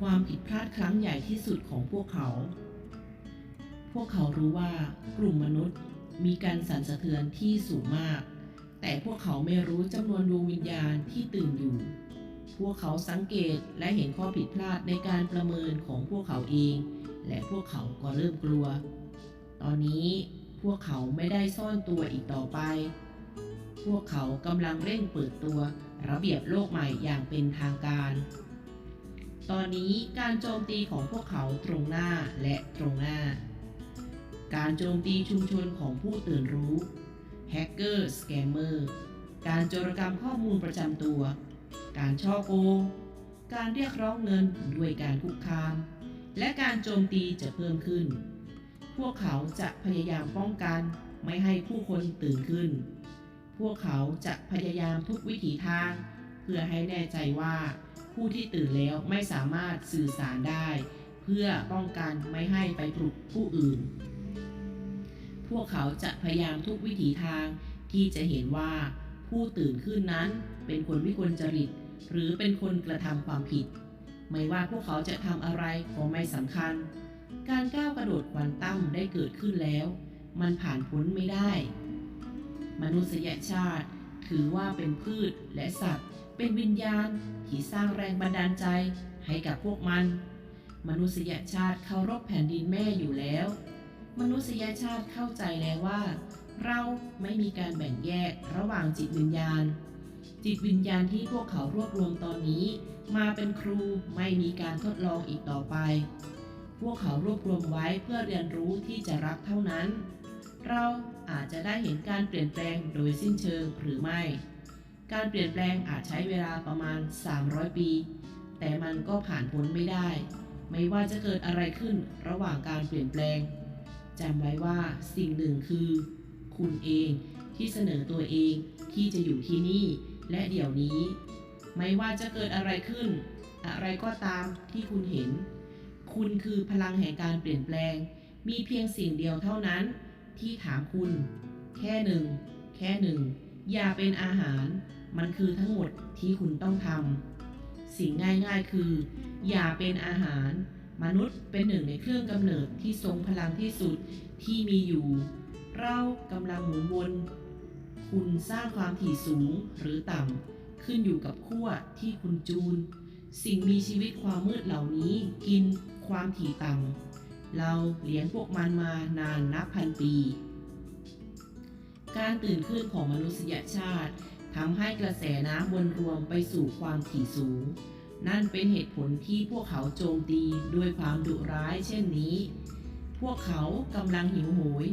ความผิดพลาดครั้งใหญ่ที่สุดของพวกเขา พวกเขารู้ว่ากลุ่มมนุษย์มีการสั่นสะเทือนที่สูงมาก แต่พวกเขาไม่รู้จำนวนดวงวิญญาณที่ตื่นอยู่ พวกเขาสังเกตและเห็นข้อผิดพลาดในการประเมินของพวกเขาเอง และพวกเขาก็เริ่มกลัว ตอนนี้พวกเขาไม่ได้ซ่อนตัวอีกต่อไป พวกเขากำลังเร่งเปิดตัวระเบียบโลกใหม่อย่างเป็นทางการ ตอนนี้การโจมตีของพวกเขาตรงหน้าและตรงหน้า การโจมตีชุมชนของผู้ตื่นรู้แฮกเกอร์สแกมเมอร์การโจรกรรมข้อมูลประจำตัว การช่อโกง การเรียกร้องเงินด้วยการคุกคาม และการโจมตีจะเพิ่มขึ้น พวกเขาจะพยายามป้องกันไม่ให้ผู้คนตื่นขึ้น พวกเขาจะพยายามทุกวิถีทาง เพื่อให้แน่ใจว่า ผู้ที่ตื่นแล้วไม่สามารถสื่อสารได้ เพื่อป้องกันไม่ให้ไปปลุกผู้อื่น พวกเขาจะพยายามทุกวิถีทางที่จะเห็นว่าผู้ตื่นขึ้นนั้นเป็นคนวิกลจริต หรือเป็นคนกระทำความผิด ไม่ว่าพวกเขาจะทำอะไรก็ไม่สำคัญ การก้าวกระโดดควอนตั้มได้เกิดขึ้นแล้ว มันผ่านพ้นไม่ได้ มนุษยชาติถือว่าเป็นพืชและสัตว์ เป็นวิญญาณที่สร้างแรงบันดาลใจให้กับพวกมัน มนุษยชาติเคารพแผ่นดินแม่อยู่แล้ว มนุษยชาติเข้าใจแล้วว่า เราไม่มีการแบ่งแยกระหว่างจิตวิญญาณ จิตวิญญาณที่พวกเขารวบรวมตอนนี้ มาเป็นครูไม่มีการทดลองอีกต่อไป พวกเขารวบรวมไว้เพื่อเรียนรู้ที่จะรักเท่านั้น เราอาจจะได้เห็นการเปลี่ยนแปลงโดยสิ้นเชิงหรือไม่ การเปลี่ยนแปลงอาจใช้เวลาประมาณ 300 ปี แต่มันก็ผ่านพ้นไม่ได้ ไม่ว่าจะเกิดอะไรขึ้นระหว่างการเปลี่ยนแปลงจำไว้ว่าสิ่งหนึ่งคือ คุณเองที่เสนอตัวเองที่จะอยู่ที่นี่ และเดี๋ยวนี้ ไม่ว่าจะเกิดอะไรขึ้น อะไรก็ตามที่คุณเห็น คุณคือพลังแห่งการเปลี่ยนแปลง มีเพียงสิ่งเดียวเท่านั้น ที่ถามคุณ แค่หนึ่ง แค่หนึ่ง อย่าเป็นอาหาร มันคือทั้งหมดที่คุณต้องทำ สิ่งง่ายๆคือ อย่าเป็นอาหาร มนุษย์เป็นหนึ่งในเครื่องกำเนิดที่ทรงพลังที่สุดที่มีอยู่ เรากำลังหมุนวน คุณสร้างความถี่สูงหรือต่ำ ขึ้นอยู่กับขั้วที่คุณจูน สิ่งมีชีวิตความมืดเหล่านี้กินความถี่ต่ำ เราเลี้ยงพวกมันมานานนับพันปี การตื่นขึ้นของมนุษยชาติ ทำให้กระแสน้ำวนรวมไปสู่ความถี่สูง นั่นเป็นเหตุผลที่พวกเขาโจมตีด้วยความดุร้ายเช่นนี้ พวกเขากำลังหิวโหย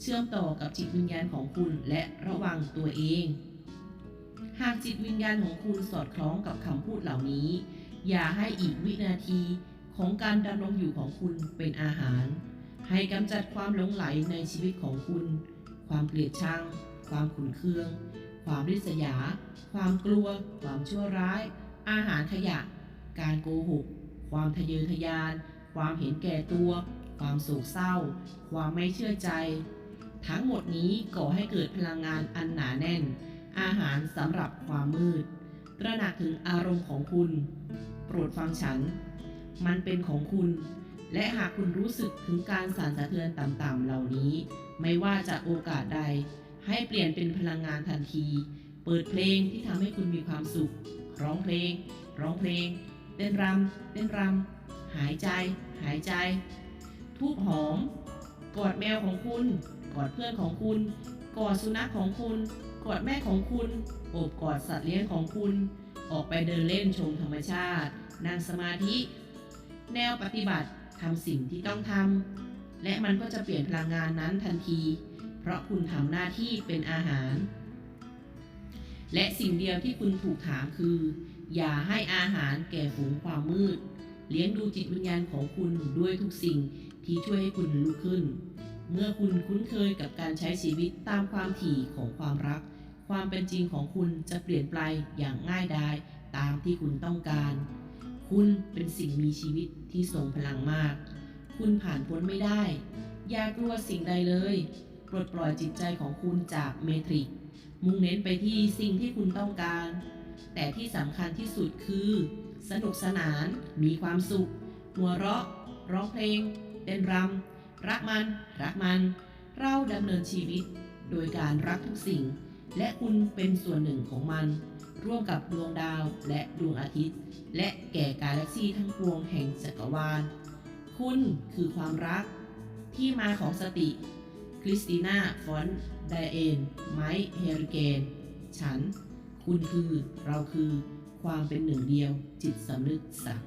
เชื่อมต่อกับจิตวิญญาณของคุณและระวังตัวเอง หากจิตวิญญาณของคุณสอดคล้องกับคำพูดเหล่านี้ อย่าให้อีกวินาทีของการดำรงอยู่ของคุณเป็นอาหาร ให้กำจัดความหลงไหลในชีวิตของคุณ ความเกลียดชัง ความขุนเคือง ความริษยา ความกลัว ความชั่วร้าย อาหารขยะ การโกหก ความทะเยอทะยาน ความเห็นแก่ตัว ความโศกเศร้า ความไม่เชื่อใจ ทั้งหมดนี้ก่อให้เกิดพลังงานอันหนาแน่น อาหารสำหรับความมืดตระหนักถึงอารมณ์ของคุณ โปรดฟังฉัน มันเป็นของคุณ และหากคุณรู้สึกถึงการสั่นสะเทือนต่ำๆเหล่านี้ ไม่ว่าจะโอกาสใด ให้เปลี่ยนเป็นพลังงานทันที เปิดเพลงที่ทำให้คุณมีความสุข ร้องเพลง ร้องเพลง เต้นรำเต้นรำหายใจ หายใจ ทูบหอม กอดแมวของคุณ กอดเพื่อนของคุณ กอดสุนัขของคุณ กอดแม่ของคุณ โอบกอดสัตว์เลี้ยงของคุณ ออกไปเดินเล่นชมธรรมชาติ นั่งสมาธิ แนวปฏิบัติทำสิ่งที่ต้องทำและมันก็จะเปลี่ยนพลังงานนั้นทันที ราะคุณทำหน้าที่เป็นอาหาร และสิ่งเดียวที่คุณถูกถามคือ อย่าให้อาหารแก่ฝูงความมืด เลี้ยงดูจิตวิญญาณของคุณด้วยทุกสิ่งที่ช่วยให้คุณลุกขึ้น เมื่อคุณคุ้นเคยกับการใช้ชีวิตตามความถี่ของความรัก ความเป็นจริงของคุณจะเปลี่ยนไปอย่างง่ายดายตามที่คุณต้องการ คุณเป็นสิ่งมีชีวิตที่ทรงพลังมาก คุณผ่านพ้นไม่ได้ อย่ากลัวสิ่งใดเลย ปลดปล่อยจิตใจของคุณจากเมทริก มุ่งเน้นไปที่สิ่งที่คุณต้องการ แต่ที่สำคัญที่สุดคือ สนุกสนาน มีความสุข หัวเราะ ร้องเพลง เต้นรำ รักมัน รักมัน เราดำเนินชีวิต โดยการรักทุกสิ่ง และคุณเป็นส่วนหนึ่งของมัน ร่วมกับดวงดาวและดวงอาทิตย์ และแก่กาแล็กซีทั้งปวงแห่งจักรวาล คุณคือความรัก ที่มาของสติ คริสติน่า ฟอนต์ไดเอนไมค์เฮริเกน ฉัน คุณคือ เราคือ ความเป็นหนึ่งเดียว จิตสำนึกสัก